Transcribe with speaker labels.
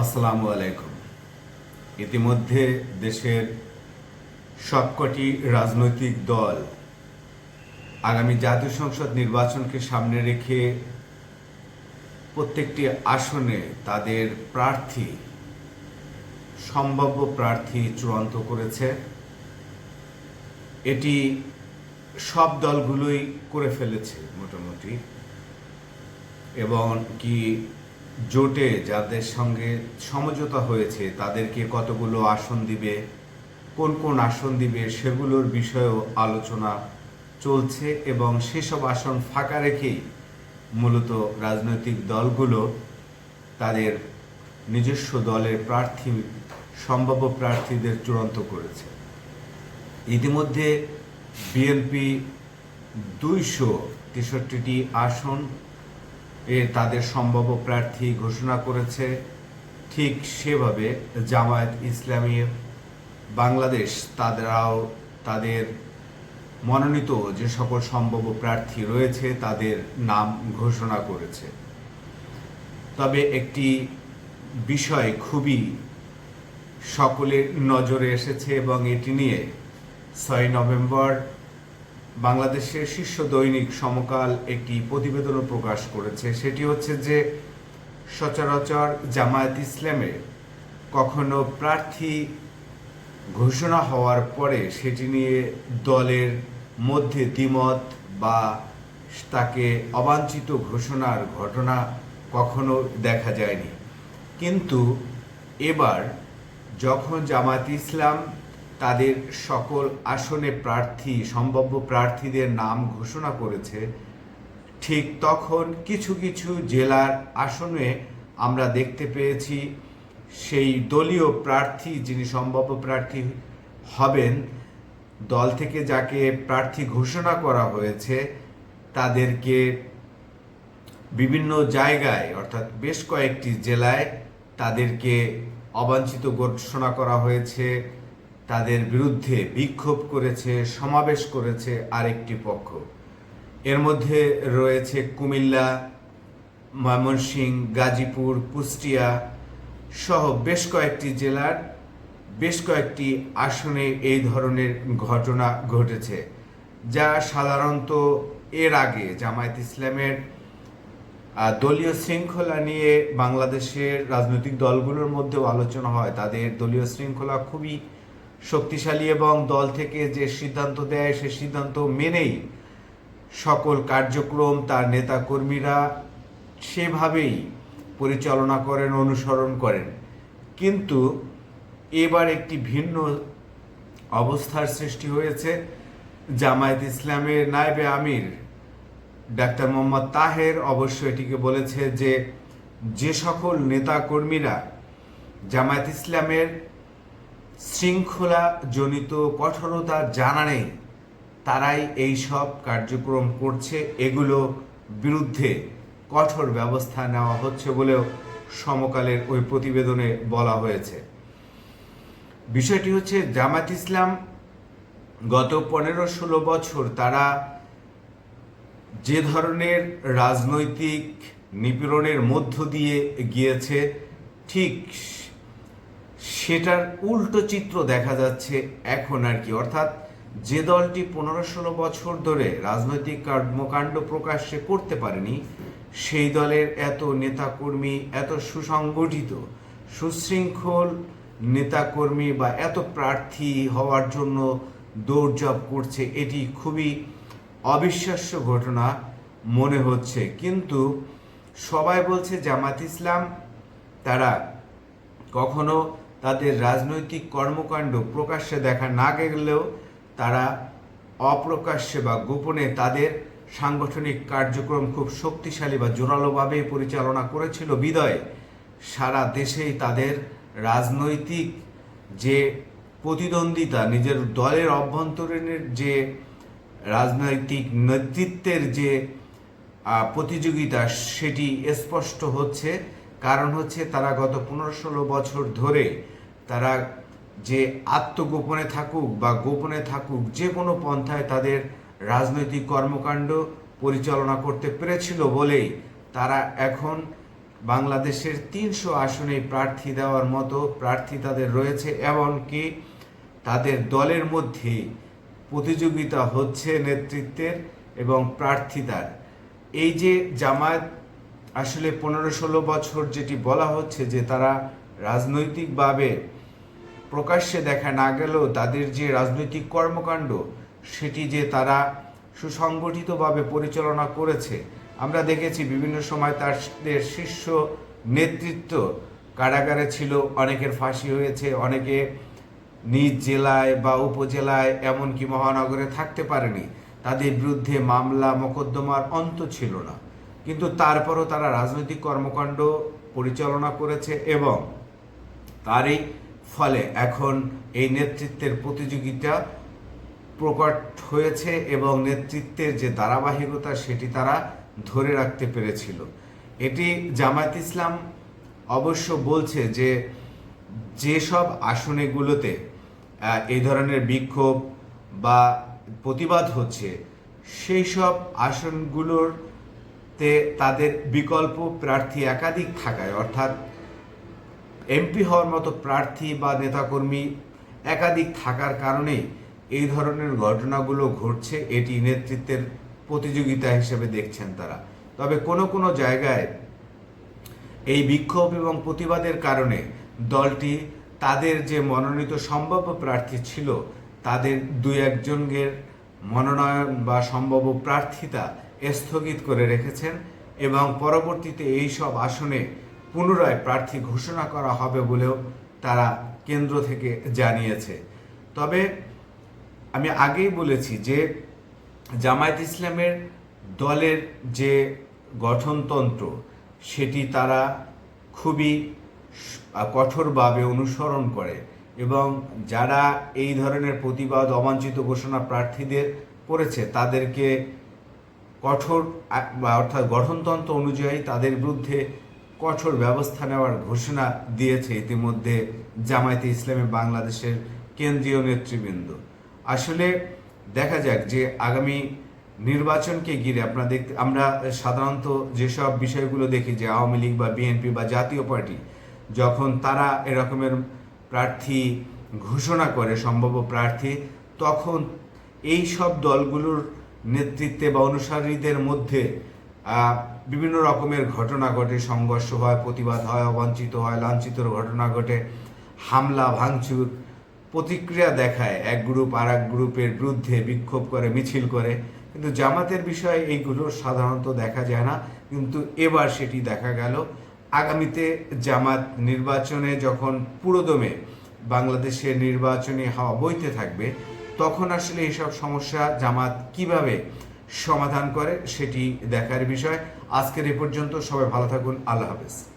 Speaker 1: আসসালামু আলাইকুম। ইতিমধ্যে দেশের সবকটি রাজনৈতিক দল আগামী জাতীয় সংসদ নির্বাচনকে সামনে রেখে প্রত্যেকটি আসনে তাদের প্রার্থী, সম্ভাব্য প্রার্থী চূড়ান্ত করেছে। এটি সব দলগুলোই করে ফেলেছে মোটামুটি। এবং কি জোটে যাদের সঙ্গে সমঝোতা হয়েছে, তাদেরকে কতগুলো আসন দিবে, কোন কোন আসন দিবে, সেগুলোর বিষয়েও আলোচনা চলছে এবং সেসব আসন ফাঁকা রেখেই মূলত রাজনৈতিক দলগুলো তাদের নিজস্ব দলের প্রার্থী, সম্ভাব্য প্রার্থীদের চূড়ান্ত করেছে। ইতিমধ্যে বিএনপি দুইশো তেষট্টিটি আসন এ তাদের সম্ভাব্য প্রার্থী ঘোষণা করেছে ঠিক সেভাবে জামায়াত ইসলামী বাংলাদেশ তাদেরাও তাদের মনোনীত যে সকল সম্ভাব্য প্রার্থী রয়েছে তাদের নাম ঘোষণা করেছে। তবে একটি বিষয় খুবই সকলের নজরে এসেছে এবং এটি নিয়ে ছয় নভেম্বর বাংলাদেশের শীর্ষ দৈনিক সমকাল একটি প্রতিবেদনও প্রকাশ করেছে। সেটি হচ্ছে যে, সচরাচর জামায়াত ইসলামে কখনো প্রার্থী ঘোষণা হওয়ার পরে সেটি নিয়ে দলের মধ্যে দ্বিমত বা তাকে অবাঞ্ছিত ঘোষণার ঘটনা কখনো দেখা যায়নি। কিন্তু এবার যখন জামায়াত ইসলাম তাদের সকল আসনে প্রার্থী, সম্ভাব্য প্রার্থীদের নাম ঘোষণা করেছে। ঠিক তখন কিছু কিছু জেলার আসনে আমরা দেখতে পেয়েছি, সেই দলীয় প্রার্থী যিনি সম্ভাব্য প্রার্থী হবেন, দল থেকে যাকে প্রার্থী ঘোষণা করা হয়েছে, তাদেরকে বিভিন্ন জায়গায়, অর্থাৎ বেশ কয়েকটি জেলায় তাদেরকে অবাঞ্ছিত ঘোষণা করা হয়েছে। তাদের বিরুদ্ধে বিক্ষোভ করেছে, সমাবেশ করেছে আরেকটি পক্ষ। এর মধ্যে রয়েছে কুমিল্লা, ময়মনসিংহ, গাজীপুর, কুষ্টিয়া সহ বেশ কয়েকটি জেলার বেশ কয়েকটি আসনে এই ধরনের ঘটনা ঘটেছে, যা সাধারণত এর আগে জামায়াত ইসলামের দলীয় শৃঙ্খলা নিয়ে বাংলাদেশের রাজনৈতিক দলগুলোর মধ্যেও আলোচনা হয়। তাদের দলীয় শৃঙ্খলা খুবই শক্তিশালী এবং দল থেকে যে সিদ্ধান্ত দেয়, সে সিদ্ধান্ত মেনেই সকল কার্যক্রম তার নেতা কর্মীরা সেভাবেই পরিচালনা করেন, অনুসরণ করেন। কিন্তু এবার একটি ভিন্ন অবস্থার সৃষ্টি হয়েছে। জামায়াত ইসলামের নায়েবে আমির ডাক্তার মোহাম্মদ তাহের অবশ্য এটিকে বলেছে যে যে সকল নেতা কর্মীরা জামায়াত ইসলামের শৃঙ্খলা জনিত কঠোরতা জানা নেই। তারাই এই সব কার্যক্রম করছে। এগুলো বিরুদ্ধে কঠোর ব্যবস্থা নেওয়া হচ্ছে বলেও সমকালের ওই প্রতিবেদনে বলা হয়েছে। বিষয়টি হচ্ছে, জামাত ইসলাম গত পনেরো ষোলো বছর তারা যে ধরনের রাজনৈতিক নিপীড়নের মধ্য দিয়ে গিয়েছে, ঠিক সেটার উল্টো চিত্র দেখা যাচ্ছে এখন আর কি। অর্থাৎ যে দলটি পনেরো ষোলো বছর ধরে রাজনৈতিক কর্মকাণ্ড প্রকাশ্যে করতে পারেনি, সেই দলের এত নেতাকর্মী, এত সুসংগঠিত, সুশৃঙ্খল নেতাকর্মী বা এত প্রার্থী হওয়ার জন্য দৌড়ঝাঁপ করছে, এটি খুবই অবিশ্বাস্য ঘটনা মনে হচ্ছে। কিন্তু সবাই বলছে জামাত ইসলাম, তারা কখনো তাদের রাজনৈতিক কর্মকাণ্ড প্রকাশ্যে দেখা না গেলেও তারা অপ্রকাশ্যে বা গোপনে তাদের সাংগঠনিক কার্যক্রম খুব শক্তিশালী বা জোরালোভাবে পরিচালনা করেছিল বিদয়। সারা দেশেই তাদের রাজনৈতিক যে প্রতিদ্বন্দ্বিতা, নিজের দলের অভ্যন্তরীণের যে রাজনৈতিক নেতৃত্বের যে প্রতিযোগিতা, সেটি স্পষ্ট হচ্ছে। কারণ হচ্ছে তারা গত পনেরো ষোলো বছর ধরে তারা যে আত্মগোপনে থাকুক বা গোপনে থাকুক, যে কোনো পন্থায় তাদের রাজনৈতিক কর্মকাণ্ড পরিচালনা করতে পেরেছিল বলেই তারা এখন বাংলাদেশের তিনশো আসনে প্রার্থী দেওয়ার মতো প্রার্থী তাদের রয়েছে, এমনকি তাদের দলের মধ্যে প্রতিযোগিতা হচ্ছে নেতৃত্বের এবং প্রার্থিতার। এই যে জামায়াত আসলে পনেরো ষোলো বছর যেটি বলা হচ্ছে যে তারা রাজনৈতিকভাবে প্রকাশ্যে দেখা না গেলেও তাদের যে রাজনৈতিক কর্মকাণ্ড, সেটি যে তারা সুসংগঠিতভাবে পরিচালনা করেছে, আমরা দেখেছি বিভিন্ন সময় তাদের শীর্ষ নেতৃত্ব কারাগারে ছিল, অনেকের ফাঁসি হয়েছে, অনেকে নিজ জেলায় বা উপজেলায়, এমনকি মহানগরে থাকতে পারেনি। তাদের বিরুদ্ধে মামলা, মোকদ্দমার অন্ত ছিল না। কিন্তু তারপরও তারা রাজনৈতিক কর্মকাণ্ড পরিচালনা করেছে এবং তারই ফলে এখন এই নেতৃত্বের প্রতিযোগিতা প্রকট হয়েছে এবং নেতৃত্বের যে ধারাবাহিকতা সেটি তারা ধরে রাখতে পেরেছিল। এটি জামায়াত ইসলাম অবশ্য বলছে যে যেসব আসনেগুলোতে এই ধরনের বিক্ষোভ বা প্রতিবাদ হচ্ছে সেই সব আসনগুলোতে তাদের বিকল্প প্রার্থী একাধিক থাকায়, অর্থাৎ এমপি হওয়ার মতো প্রার্থী বা নেতাকর্মী একাধিক থাকার কারণে এই ধরনের ঘটনাগুলো ঘটছে, এটি নেতৃত্বের প্রতিযোগিতা হিসেবে দেখছেন তারা। তবে কোনো কোনো জায়গায় এই বিক্ষোভ এবং প্রতিবাদের কারণে দলটি তাদের যে মনোনীত সম্ভাব্য প্রার্থী ছিল, তাদের দুই একজনের মনোনয়ন বা সম্ভাব্য প্রার্থিতা স্থগিত করে রেখেছেন এবং পরবর্তীতে এই সব আসনে পুনরায় প্রার্থী ঘোষণা করা হবে বলেও তারা কেন্দ্র থেকে জানিয়েছে। তবে আমি আগেই বলেছি যে জামায়াত ইসলামের দলের যে গঠনতন্ত্র, সেটি তারা খুবই কঠোরভাবে অনুসরণ করে এবং যারা এই ধরনের প্রতিবাদ অবাঞ্ছিত ঘোষণা প্রার্থীদের করেছে, তাদেরকে কঠোর, অর্থাৎ গঠনতন্ত্র অনুযায়ী তাদের বিরুদ্ধে কঠোর ব্যবস্থা নেওয়ার ঘোষণা দিয়েছে ইতিমধ্যে জামায়াতে ইসলামী বাংলাদেশের কেন্দ্রীয় নেতৃবৃন্দ। আসলে দেখা যাক যে আগামী নির্বাচনকে ঘিরে আপনারা দেখতে, আমরা সাধারণত যেসব বিষয়গুলো দেখি যে আওয়ামী লীগ বা বিএনপি বা জাতীয় পার্টি, যখন তারা এরকমের প্রার্থী ঘোষণা করে, সম্ভাব্য প্রার্থী, তখন এই সব দলগুলোর নেতৃত্বে বা অনুসারীদের মধ্যে বিভিন্ন রকমের ঘটনা ঘটে, সংঘর্ষ হয়, প্রতিবাদ হয়, অবাঞ্ছিত হয়, লাঞ্ছিতর ঘটনা ঘটে, হামলা, ভাঙচুর, প্রতিক্রিয়া দেখায়। এক গ্রুপ আর এক গ্রুপের বিরুদ্ধে বিক্ষোভ করে, মিছিল করে। কিন্তু জামাতের বিষয়ে এইগুলো সাধারণত দেখা যায় না। কিন্তু এবার সেটি দেখা গেল। আগামীতে জামাত নির্বাচনে যখন পুরোদমে বাংলাদেশের নির্বাচনী হাওয়া বইতে থাকবে, তখন আসলে এইসব সমস্যা জামাত কীভাবে সমাধান করে সেটি দেখার বিষয়। আজকের এ পর্যন্ত সবাই ভালো থাকুন আল্লাহ হাফেজ।